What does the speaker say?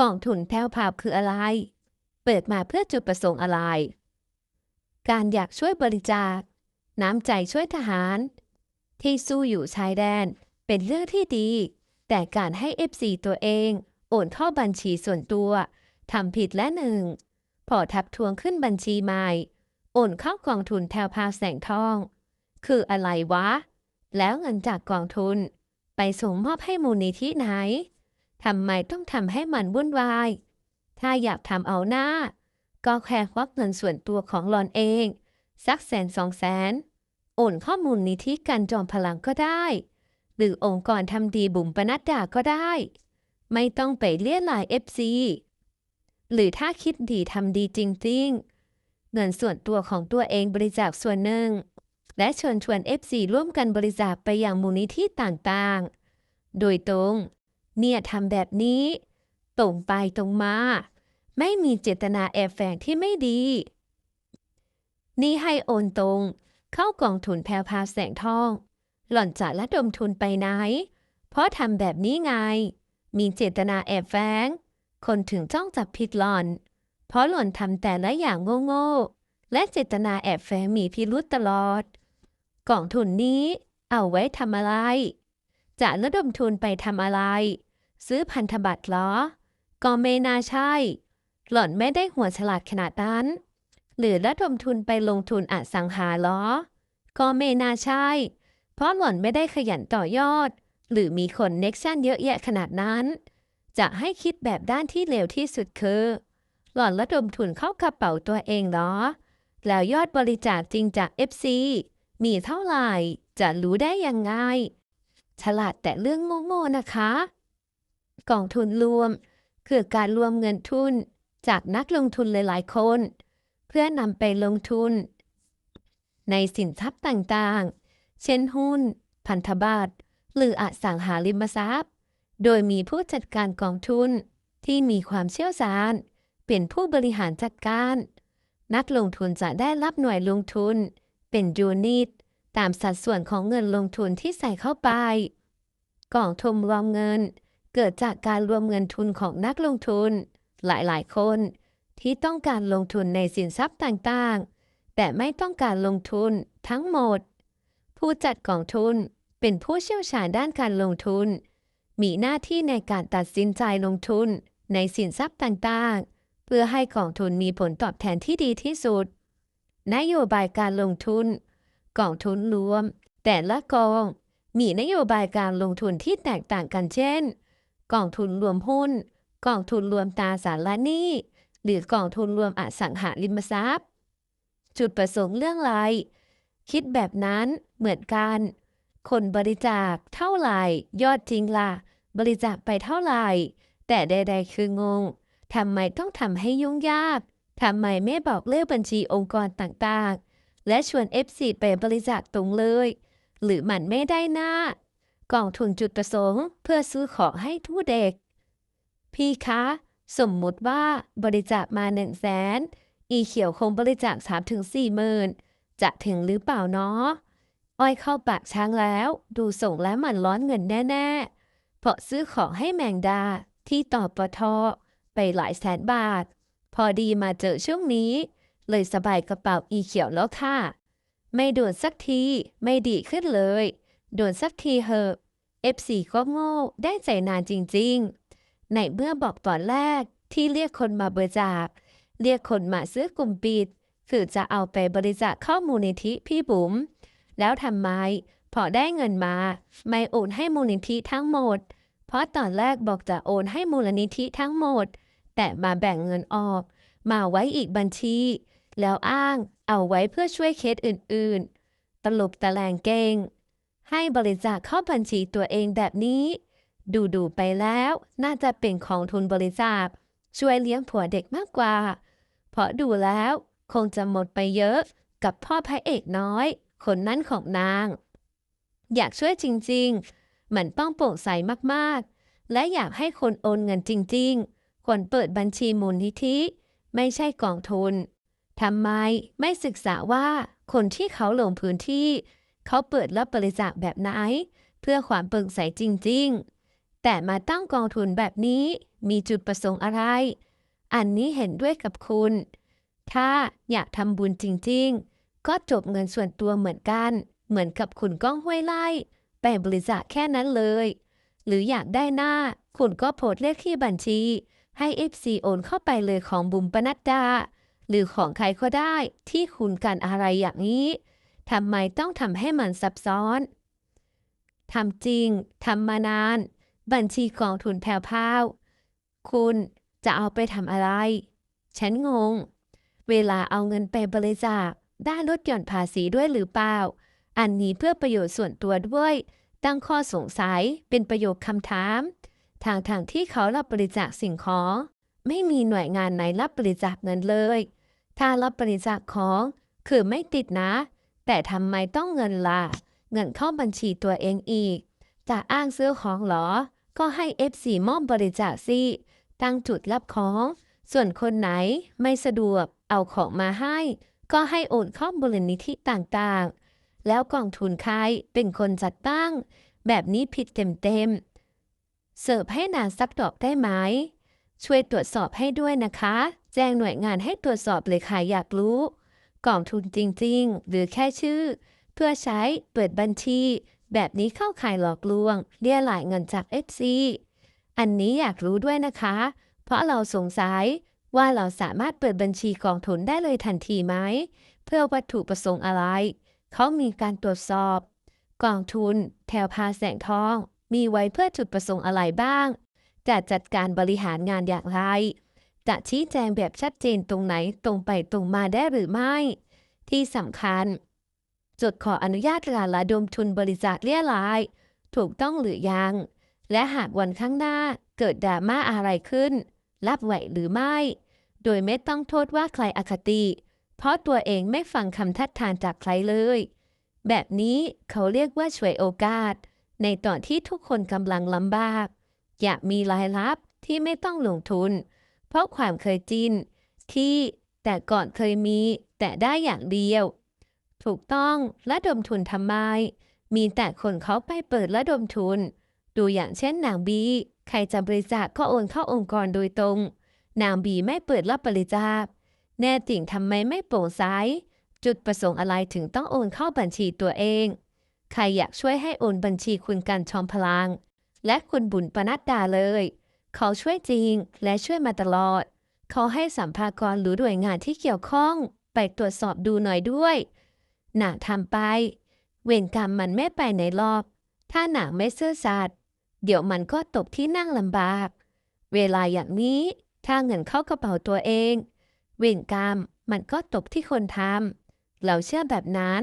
กองทุนแพรวพาวคืออะไร เปิดมาเพื่อจุดประสงค์อะไร การอยากช่วยบริจาค น้ำใจช่วยทหาร ที่สู้อยู่ชายแดน เป็นเรื่องที่ดี แต่การให้ FC ตัวเอง โอนเข้าบัญชีส่วนตัวทำผิดและหนึ่ง พอทับทวงขึ้นบัญชีใหม่ โอนเข้ากองทุนแถวพาวแสงทอง คืออะไรวะ แล้วเงินจากกองทุน ไปส่งมอบให้มูลนิธิไหน ทำไมต้องทำให้มันวุ่นวาย ถ้าอยากทำเอาหน้า ก็แค่ควักเงินส่วนตัวของหลอนเอง สักแสนสองแสน โอนข้อมูลนิธิกันจอมพลังก็ได้ หรือองค์กรทำดีบุ๋มปนัดดาก็ได้ ไม่ต้องไปเลี่ยลายเอฟซีหรือถ้าคิดดีทำดีจริงๆ เงินส่วนตัวของตัวเองบริจาคส่วนหนึ่ง และเชิญชวน FC ร่วมกันบริจาคไปอยังมูลนิธิต่างๆ โดยตรง เนี่ยทำแบบนี้ ตรงไปตรงมา ไม่มีเจตนาแอบแฝงที่ไม่ดี นี่ให้โอนตรง เข้ากองทุนแพรวพาแสงทอง หล่อนจะระดมทุนไปไหน เพราะทำแบบนี้ไง มีเจตนาแอบแฝงคนถึงจ้องจับผิดหล่อน เพราะหล่อนทำแต่ละอย่างโง่ๆ และเจตนาแอบแฝงมีพิรุษตลอดกองทุนนี้เอาไว้ทำอะไร จะระดมทุนไปทำอะไร ซื้อพันธบัตรเหรอก็ไม่น่าใช่ หล่อนไม่ได้หัวฉลาดขนาดนั้น หรือระดมทุนไปลงทุนอสังหาเหรอก็ไม่น่าใช่ เพราะหล่อนไม่ได้ขยันต่อยอด หรือมีคนเน็กชั่นเยอะแยะขนาดนั้น จะให้คิดแบบด้านที่เลวที่สุดคือ หล่อนระดมทุนเข้ากระเป๋าตัวเองเหรอแล้วยอดบริจาคจริงจาก FC มีเท่าไหร่ จะรู้ได้ยังไง ฉลาดแต่เรื่องโง่ๆนะคะ กองทุนรวม คือการรวมเงินทุนจากนักลงทุนหลายๆคน เพื่อนำไปลงทุน ในสินทรัพย์ต่างๆ เช่นหุ้น พันธบัตรหรืออสังหาริมทรัพย์ โดยมีผู้จัดการกองทุนที่มีความเชี่ยวชาญเป็นผู้บริหารจัดการ นักลงทุนจะได้รับหน่วยลงทุน เป็นยูนิตตามสัดส่วนของเงินลงทุนที่ใส่เข้าไปกองทุนรวมเงิน เกิดจากการรวมเงินทุนของนักลงทุน หลายๆ คนที่ต้องการลงทุนในสินทรัพย์ต่างๆ แต่ไม่ต้องการลงทุนทั้งหมด ผู้จัดกองทุนเป็นผู้เชี่ยวชาญด้านการลงทุน มีหน้าที่ในการตัดสินใจลงทุนในสินทรัพย์ต่างๆ เพื่อให้กองทุนมีผลตอบแทนที่ดีที่สุด นโยบายการลงทุน กองทุนรวม แต่ละกองมีนโยบายการลงทุนที่แตกต่างกันเช่น กองทุนรวมหุ้น กองทุนรวมตราสารหนี้ หรือกองทุนรวมอสังหาริมทรัพย์ จุดประสงค์เรื่องไร คิดแบบนั้นเหมือนกัน คนบริจาคเท่าไหร่ ยอดจริงล่ะ บริจาคไปเท่าไหร่ แต่ใดๆคืองงทำไมต้องทำให้ยุ่งยากทำไมไม่บอกเลขบัญชีองค์กรต่างๆ และชวน FC ไปบริจาคตรงเลย หรือมันไม่ได้หน้า กองทุนจุดประสงค์ เพื่อซื้อของให้ทุกเด็ก พี่คะ สมมุติว่าบริจาคมาหนึ่งแสนอีเขียวคงบริจาคสามถึงสี่หมื่นจะถึงหรือเปล่าเนาะอ้อยเข้าปากช้างแล้ว ดูส่งแล้วมันร้อนเงินแน่ๆ เพราะซื้อของให้แมงดาที่ต่อปทไปหลายแสนบาท พอดีมาเจอช่วงนี้ เลยสบายกระเป๋าอีเขียวแล้วค่ะ ไม่โดนสักที ไม่ดีขึ้นเลย โดนสักทีเหอะ F4 ก็โง่ได้ใจนานจริงๆ ในเมื่อบอกตอนแรกที่เรียกคนมาเบริจาคเรียกคนมาซื้อกลุ่มปิด คือจะเอาไปบริจาคข้ามูลนิธิพี่บุ๋มแล้วทำไมพอได้เงินมา ไม่โอนให้มูลนิธิทั้งหมด เพราะตอนแรกบอกจะโอนให้มูลนิธิทั้งหมด แต่มาแบ่งเงินออก มาไว้อีกบัญชี แล้วอ้างเอาไว้เพื่อช่วยเคสอื่นๆ ตลบตะแลงเก่ง ให้บริจาคเข้าบัญชีตัวเองแบบนี้ ดูดูๆไปแล้ว น่าจะเป็นของทุนบริจาคช่วยเลี้ยงผัวเด็กมากกว่า เพราะดูแล้ว คงจะหมดไปเยอะกับพ่อพระเอกน้อย คนนั้นของนาง อยากช่วยจริง ๆ มันต้องโปร่งใสมากๆ และอยากให้คนโอนเงินจริง ๆ ควรเปิดบัญชีมูลนิธิ ไม่ใช่กองทุนทำไมไม่ศึกษาว่าคนที่เขาลงพื้นที่ เขาเปิดรับบริจาคแบบไหน เพื่อความโปร่งใสจริง ๆ แต่มาตั้งกองทุนแบบนี้มีจุดประสงค์อะไร อันนี้เห็นด้วยกับคุณ ถ้าอยากทำบุญจริง ๆ ก็จบเงินส่วนตัวเหมือนกัน เหมือนกับคุณก้องห้วยไล่ไปบริจาคแค่นั้นเลย หรืออยากได้หน้า คุณก็โพสเลขที่บัญชี ให้ FC โอนเข้าไปเลยของบุมปนัดดา หรือของใครก็ได้ที่คุณกันอะไรอย่างนี้ ทำไมต้องทำให้มันซับซ้อน ทำจริง ทำมานาน บัญชีกองทุนแผ่วๆคุณจะเอาไปทำอะไร ฉันงง เวลาเอาเงินไปบริจาค ได้ลดหย่อนภาษีด้วยหรือเปล่า อันนี้เพื่อประโยชน์ส่วนตัวด้วย ตั้งข้อสงสัยเป็นประโยคคำถาม ทางทางที่เขารับบริจาคสิ่งของ ไม่มีหน่วยงานไหนรับบริจาคเงินเลย ถ้ารับบริจาคของ คือไม่ติดนะ แต่ทำไมต้องเงินล่ะ เงินเข้าบัญชีตัวเองอีก จะอ้างซื้อของเหรอ ก็ให้ FC มอบบริจาคสิตั้งจุดรับของ ส่วนคนไหนไม่สะดวกเอาของมาให้ ก็ให้โอนเข้าบรินิธิต่างๆ แล้วกองทุนใครเป็นคนจัดตั้ง แบบนี้ผิดเต็มๆ เสิร์ฟให้นานสักดอกได้ไหม ช่วยตรวจสอบให้ด้วยนะคะ แจ้งหน่วยงานให้ตรวจสอบเลยค่ะอยากรู้ กองทุนจริง ๆ หรือแค่ชื่อ เพื่อใช้เปิดบัญชี แบบนี้เข้าข่ายหลอกลวงเรียหลายเงินจาก FC อันนี้อยากรู้ด้วยนะคะ เพราะเราสงสัยว่าเราสามารถเปิดบัญชีกองทุนได้เลยทันทีไหม เพื่อวัตถุประสงค์อะไร เขามีการตรวจสอบ กองทุน แถวพาแสงทอง มีไว้เพื่อจุดประสงค์อะไรบ้างจะจัดการบริหารงานอย่างไร จะชี้แจงแบบชัดเจนตรงไหนตรงไปตรงมาได้หรือไม่ ที่สำคัญ จดขออนุญาตการระดมทุนบริจาคเรียราย ถูกต้องหรือยัง และหากวันข้างหน้าเกิดดราม่าอะไรขึ้น รับไหวหรือไม่ โดยไม่ต้องโทษว่าใครอคติ เพราะตัวเองไม่ฟังคำทัดทานจากใครเลย แบบนี้เขาเรียกว่าช่วยโอกาส ในตอนที่ทุกคนกำลังลำบาก อยากมีรายรับที่ไม่ต้องลงทุน เพราะความเคยจินที่แต่ก่อนเคยมี แต่ได้อย่างเดียว ถูกต้องระดมทุนทำไม มีแต่คนเขาไปเปิดระดมทุน ดูอย่างเช่นนางบี ใครจะบริจาคก็โอนเข้าองค์กรโดยตรง นางบีไม่เปิดรับบริจาคแน่จริงทำไมไม่โปร่งใสจุดประสงค์อะไรถึงต้องโอนเข้าบัญชีตัวเอง ใครอยากช่วยให้โอนบัญชีคุณกันชอมพลัง และคุณบุญปนัดดาเลย เขาช่วยจริงและช่วยมาตลอด เขาให้สัมภากรหรือหน่วยงานที่เกี่ยวข้อง ไปตรวจสอบดูหน่อยด้วย หนาทำไป เวรกรรมมันไม่ไปไหนหรอกถ้าหนาไม่ซื่อสัตย์เดี๋ยวมันก็ตกที่นั่งลำบาก เวลาอย่างนี้ถ้าเงินเข้ากระเป๋าตัวเอง เวรกรรมมันก็ตกที่คนทำเราเชื่อแบบนั้น